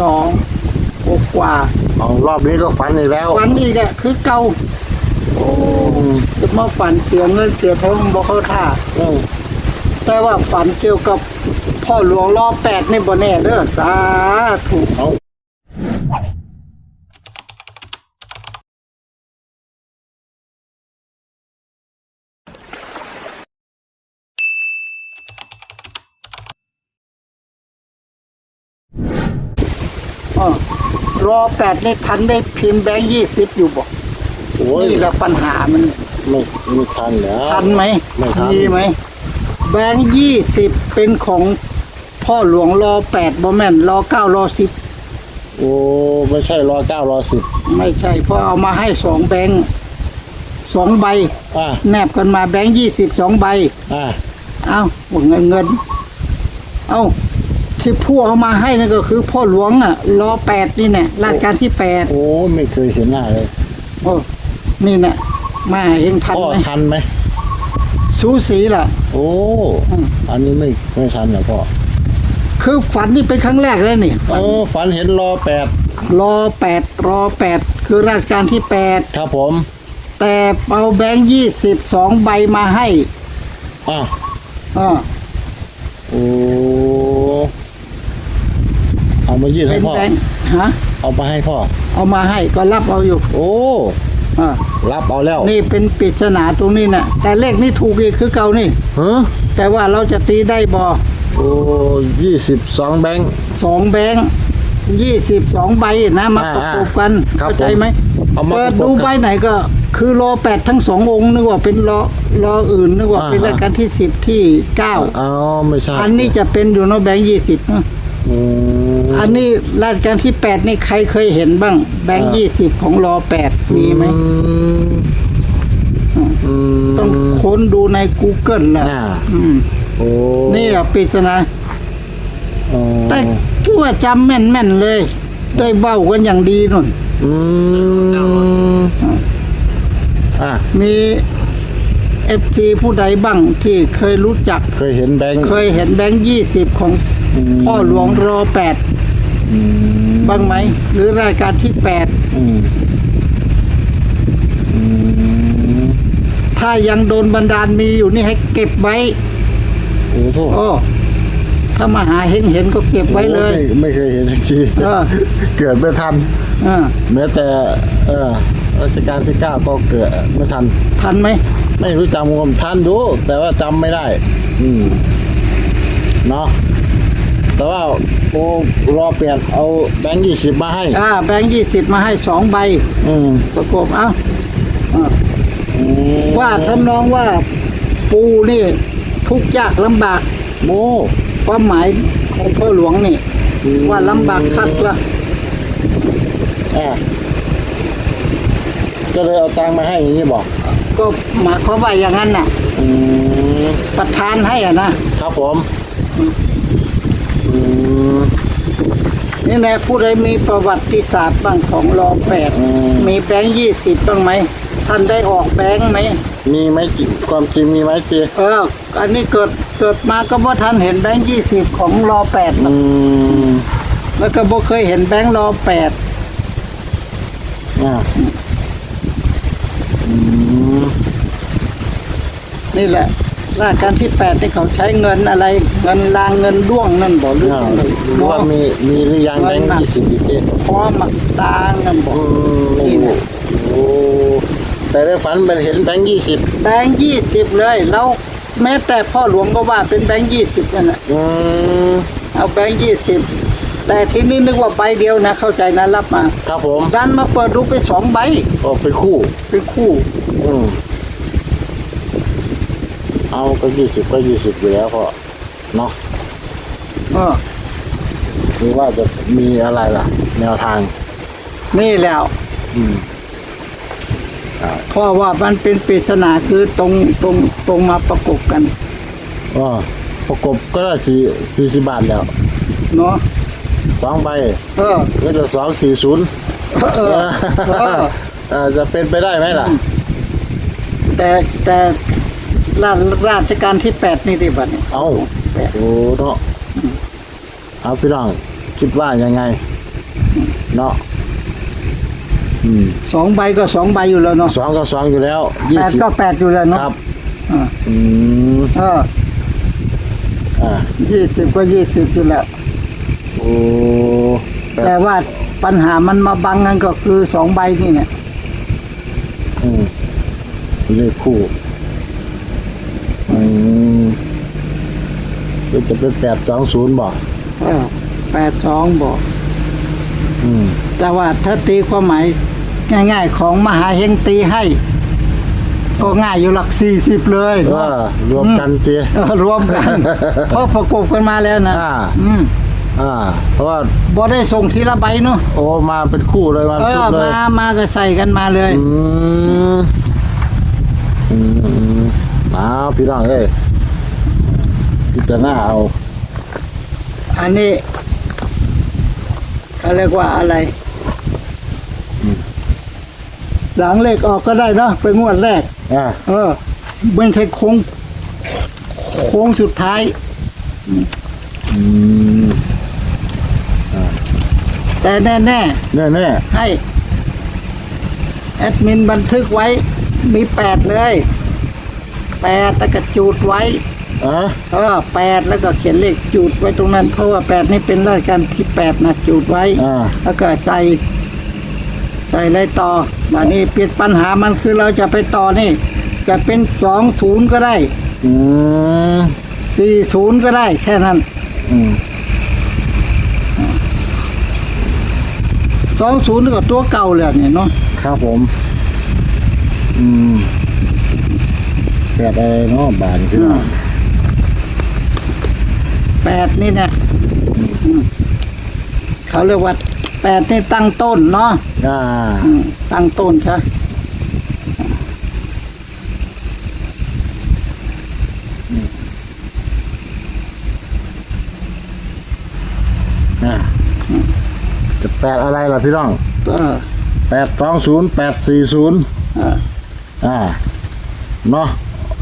สองกว่าเอารอบนี้ก็ฝันอีกแล้ว ฝันอีกอะคือเก่าอืมจะมาฝันเสียเงินเสียทองบ่เข้าท่าอืมแต่ว่าฝันเกี่ยวกับพ่อหลวงรอแปดนี่บ่แน่เด้อสาธุเอา อ้อรอแปดนี่ทันได้พิมพ์แบงค์ยี่สิบอยู่บ่โอ้ยนี่แหละปัญหามัน ไม่ไม่ทันแล้ว ทันไหมไม่ทัน มีไหม แบงค์ยี่สิบเป็นของพ่อหลวงรอแปดบ่แม่นรอเก้ารอสิบโอ้ไม่ใช่รอเก้ารอสิบไม่ใช่เพราะเอามาให้สองแบงค์สองใบ อ่าแนบกันมาแบงค์ยี่สิบสองใบ อ่า เอ้าเงินเงิน เอ้า ที่ผู้เอามาให้นั่นก็คือพ่อหลวงอะรอแปดนี่แน่ราชการที่แปดโอ้ไม่เคยเห็นหน้าเลยโอ้นี่แน่มาเองทันพ่อไหมทันไหมสูสีล่ะ โอ้อืมอันนี้ไม่ไม่ทันเหรอพ่อคือฝันนี่เป็นครั้งแรกเลยนี่เออฝันเห็นรอแปดรอแปดรอแปดคือราชการที่แปดครับผม แต่เอาแบงค์ยี่สิบสองใบมาให้อ่าอ่าโอ้ เอามายื่นเป็ให้นพ่อ แบงค์ฮะเอามาให้พ่อ เอามาให้ก็รับเอาอยู่โอ้ อ่ารับเอาแล้วนี่เป็นปริศนาตรงนี้นะแต่เลขนี่ถูกอีกคือเก่านี่ ฮะแต่ว่าเราจะตีได้บอโอ้ยี่สิบสองแบงค์ สองแบงค์ยี่สิบสองใบนะมาอ่าประกบกันครับเข้าใจไหมเอามาเปิดประกบกันดูใบไหนก็ คือรอแปดทั้งสององค์นึกว่าเป็นรอรออื่นนึกว่าอ่า เป็นรายการที่สิบที่เก้า อ๋อไม่ใช่อันนี้จะเป็นอยู่เนอะแบงค์ยี่สิบ อืมอันนี้รายการที่แปดนี่ใครเคยเห็นบ้าง แบงค์อ่ายี่สิบของรอแปดมีไหมอืมอืมต้องค้นดูใน Google แหละอ่าอืมโอ้นี่อะปริศนาอ๋อแต่คิดว่าจำแม่นแม่นๆเลย ได้เบ้ากันอย่างดีนุ่นอืมอะมีเอฟซีผู้ใดบ้างที่เคยรู้จัก เคยเห็นแบงค์เคยเห็นแบงค์ยี่สิบของอืม พ่อหลวงรอแปดอืมบ้างไหม หรือรายการที่แปดอืมอืมถ้ายังโดนบันดาลมีอยู่นี่ให้เก็บไว้ โอ้โหโอ้ถ้ามาหาเห็นเห็นก็เก็บไว้เลย ไม่ไม่เคยเห็นจริงเออๆเกิดไม่ทันอ่าแม้แต่เออรัชกาลที่เก้าก็เกิดไม่ทัน ทันไหม ไม่รู้จำความทันดู แต่ว่าจำไม่ได้ อืมเนาะ แต่ว่าโอ้รอเปลี่ยนเอาแบงค์ยี่สิบมาให้ อ่าแบงค์ยี่สิบมาให้สองใบอืมประกบเอ้าอ่าอืมว่าทำนองว่าปูนี่ ทุกข์ยากลำบาก โมความหมายของพ่อหลวงนี่ ว่าลำบากคักละอะก็เลยเอาตังค์มาให้อย่างนี้บอกก็หมายความว่าอย่างนั้นน่ะ อืมประทานให้อะนะครับผม อืมนี่แน่ผู้ใดมีประวัติศาสตร์บ้างของรอแปดอืมมีแบงค์ยี่สิบบ้างไหม ท่านได้ออกแบงค์ไหม มีไหมจิความจริงมีไหมจีเออ อันนี้เกิดเกิดมาก็บ่ท่านเห็นแบงค์ยี่สิบของรอแปดอืมแล้วก็บ่เคยเห็นแบงค์รอแปดอะอืมนี่แหละ ราชการที่แปดที่เขาใช้เงินอะไร เงินลางเงินด้วงนั่นบอกหรืออ่าอะไรหรือว่ามีมีหรือยังแบงค์ยี่สิบอีกทีพร้อมมาตางกันบอกอืมไม่นี่รู้นะโอ้แต่ได้ฝันเป็นเห็นแบงค์ยี่สิบแบงค์ยี่สิบเลยแล้วแม้แต่พ่อหลวงก็ว่าเป็นแบงค์ยี่สิบนั่นแหละอืมเอาแบงค์ยี่สิบแต่ที่นี่นึกว่าใบเดียวนะ เข้าใจนะรับมา ครับผมดันมาเปิดดูไปสองใบออกเป็นคู่ เป็นคู่ อืม เอาก็ยี่สิบก็ยี่สิบอยู่แล้วพ่อเนาะเออหรือว่าจะมีอะไรล่ะ แนวทาง นี่แล้ว อืมเพราะว่ามันเป็นปริศนาคือตรงตรงตรงมาประกบกันอ๋อประกบก็ได้สี่สี่สิบบาทแล้วเนาะสองใบเออก็จะสองสี่ศูนย์เออเออเออจะเป็นไปได้ไหมล่ะ แต่แต่ ราราชการที่แปดนี่ดิบัดนี้ เอาแปด โอ้เนาะเอาพี่น้องคิดว่ายังไง เนาะอืมสองใบก็สองใบอยู่แล้วเนาะสองก็สองอยู่แล้วยี่แปดสิบก็แปดอยู่แล้วเนาะครับอ่าอืมเอออ่ายี่สิบก็ยี่สิบอยู่แล้ว โอ้แปแต่ดว่าปัญหามันมาบังกันก็คือสองใบนี่เนี่ยอืมเลขคู่อืมก็ จะเป็นแปดสองศูนย์บอกเออแปดสองบอกอืมแต่ว่าถ้าตีความหมายง่าย ๆ ของมหาเฮงตีให้ ก็ง่ายอยู่หลักสี่สิบเลยเอเนาะอรวมกันเตี้ยเออรวมกัน เพราะประกบกันมาแล้วนะอ่าอืมอ่าเพราะว่าบ่ได้ส่งทีละใบเนาะโอ้มาเป็นคู่เลยมาเอชุอดเลยมามาก็ใส่กันมาเลยอืมอืมอืม เอาพี่น้องเอ้ยพิจารณาเอา อันนี้เขาเรียกว่าอะไร หลังเลขออกก็ได้เนาะเป็นงวดแรก อ่าเออไม่ใช่โค้งโค้งสุดท้าย อืมแต่แน่แน่แน่ๆให้แอดมินบันทึกไว้มีแปดเลย แปดแล้วก็จูดไว้ๆอะเออแปดแล้วก็เขียนเลขจูดไว้ตรงนั้น เพราะว่าแปดนี่เป็นรายการที่แปดนะจูดไว้ อ่าแล้วก็ใส่ ใส่อะไรต่อบัดนี้เปลี่ยนปัญหามันคือเราจะไปต่อนี่ จะเป็นสองศูนย์ก็ได้อืมสี่ศูนย์ก็ได้ แค่นั้นอืมสองศูนย์ก็ตัวเก่าเลยเนี่ยเนาะครับผม อืม แปดอะไรเนาะบานพี่น้องแปดนี่เนี่ยอืมเขาเรียกว่าแปดนี่ตั้งต้นเนาะอ่าอืมตั้งต้นใช่อ่าจะแปดอะไรล่ะพี่น้องเออแปดสองศูนย์แปดสี่ศูนย์เอออ่าเนาะ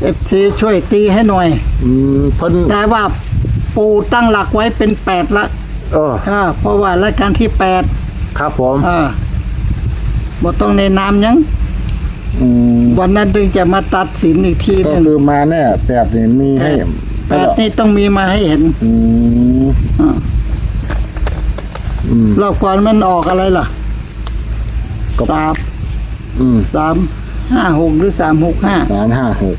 เอฟซีช่วยตีให้หน่อย อืมเพิ่นแต่ว่าปูตั้งหลักไว้เป็นแปดละเออเออเพราะว่ารายการที่แปดครับผมเออบ่ต้องในนามหยัง อืมวันนั้นถึงจะมาตัดสินอีกทีหก็นึงคือมาเนี่ยแปดนี่มีให้แปดนี่ต้องมีมาให้เห็นอืมอ่าอืม รอบก่อนมันออกอะไรล่ะก็ สามอืมสามห้าหกหรือสามหกห้าสามห้าหก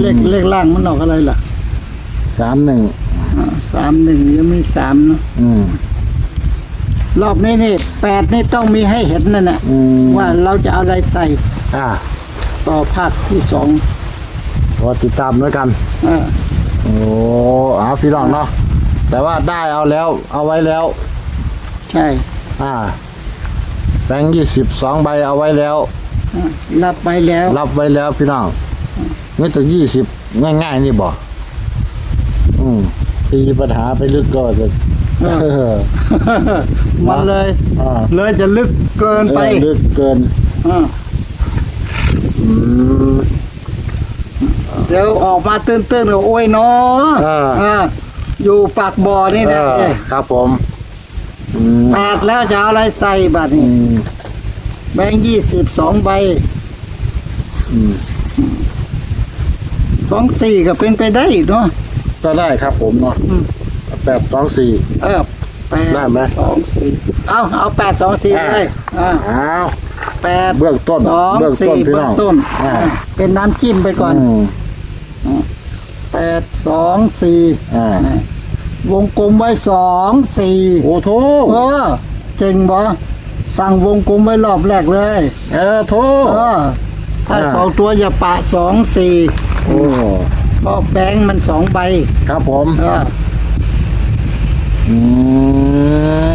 เลขเลขล่างมันออกอะไรล่ะสามหนึ่งอ่าสามหนึ่งยังมีสามเนาะอืมรอบนี้นี่แปดนี่ต้องมีให้เห็นนั่นแหละอืมว่าเราจะเอาอะไรใส่อ่าต่อภาคที่สองรอติดตามด้วยกันอ่าโอ้อาพี่น้องเนาะแต่ว่าได้เอาแล้ว เอาไว้แล้ว ใช่ อ่า แบงค์ยี่สิบสองใบเอาไว้แล้วอ่ารับไปแล้วรับไว้แล้วพี่น้องไม่แต่ยี่สิบง่ายๆนี่บอกอืมตีปัญหาไปลึกก็จะเออเออมันเลยอ่าเลยจะลึกเกินไปเออลึกเกินอ่าอืมเดี๋ยวออกมาตื้นๆก็โอ้ยเนาะอ่าอ่าอยู่ปากบ่อนี่เอนะอเอ๊ะครับผมอืม แปดแล้วจะเอาอะไรใส่บัตรอืนี่มแบงค์ยี่สิบสองใบอืมสองสี่ก็เป็นไปได้เนาะก็ได้ครับผมเนาะอืมแปดสองสี่เออแปดได้ไหมสองสี่เอาเอาแปดสองสี่อ่าเลยอ่าอ้าวแปดเบื้องต้นสองเบื้องต้สี่นพี่เบื้น้อองงต้นอ่าอ่าเป็นน้ำจิ้มไปก่อนอืมแปดสองสี่อ่า วงกลมไว้สองสี่โอ้โถเออเก่งบ่สั่งวงกลมไว้รอบแรกเลยเออโถเออถ้าอ่าสองตัวอย่าปะสองสี่โอ้เพราะแบงค์มันสองใบครับผมเอออื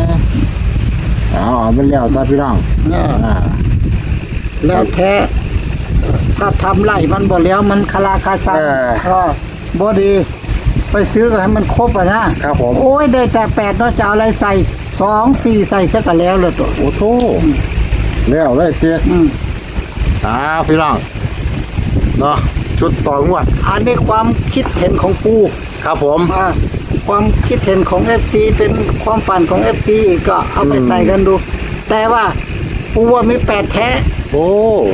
มเอาเอาเป็นแล้วซะพี่น้องเอออ่าแล้วแท้ถ้าทำไร่มันบ่แล้วมันคาราคาซังเออเออบ่ดี ไปซื้อก็ให้มันครบอะนะครับผม โอ้ยได้แต่แปดเนาะจะเอาอะไรใส่สองสี่ใส่ซะก็แล้วเลยตัว โอ้โถแล้วเลยเตี้ยอืมอ่าพี่น้องเนาะชุชุดต่องวด อันนี้ความคิดเห็นของปูครับผม อ่าความคิดเห็นของเอฟซีเป็นความฝันของเอฟซีอีกก็เอาไปอืมใส่กันดู แต่ว่าปูว่ามีแปดแท้โอ้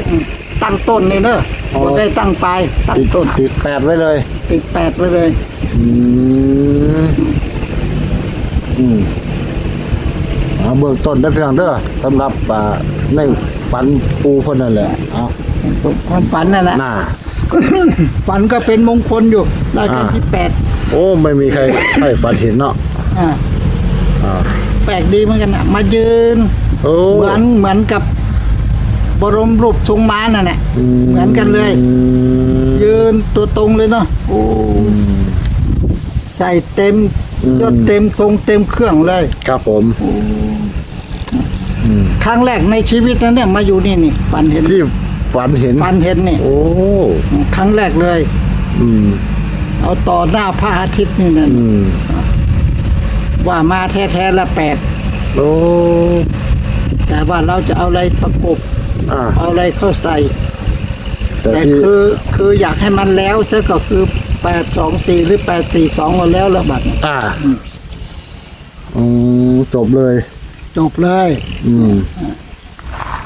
อืมตั้งต้นนี่เนอะอ๋อ บ่ได้ตั้งปลายตั้งติดต้นติดแปดไว้เลย ติดแปดไว้เลย อืมอืมเอาเบื้องต้นได้เพียงเด้อสำหรับอ่าในฝันปูเพ่นนั่นแหละเอาความฝันนั่นแหละ ห น้า ฝันก็เป็นมงคลอยู่รายการอ่า ที่แปดโอ้ไม่มีใคร ใครฝันเห็นเนาะอ่าอ่าแปลกดีเหมือนกันนะมายืน โอ้เหมือนเหมือนกับบรมรูปทรงม้านั่นแหละ เหมือนกันเลยอืมยืนตัวตรงเลยเนาะโอ้ ใส่เต็มอืม ยศเต็มทรงเต็มเครื่องเลย ครับผมอืมครั้งแรกในชีวิตนั้นเนี่ยมาอยู่นี่นี่ฝันเห็นที่ฝันเห็น ฝันเห็นนี่โอ้ครั้งแรกเลย อืมเอาต่อหน้าพระอาทิตย์นี่นั่นอืมว่ามาแท้ๆละแปดโอ้แต่ว่าเราจะเอาอะไรประกบ อ่าเอาอะไรเข้าใส่ แต่แต่ที่คือคืออยากให้มันแล้วซะก็คือ แปดสองสี่หรือแปดสี่สองก็แล้วละบัดนี้อ่าอืมจบเลย จบเลย อืม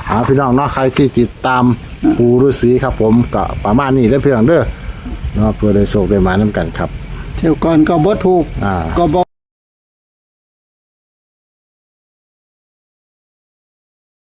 อาพี่น้องเนาะใครที่ติดตามปูฤาษีครับ ผมก็ประมาณนี้แล้วเพียงเด้อเนาะเพื่อได้โชคได้มาน้ำกันครับ เที่ยวก่อนก็บ่ถูก อ่า ก็บ่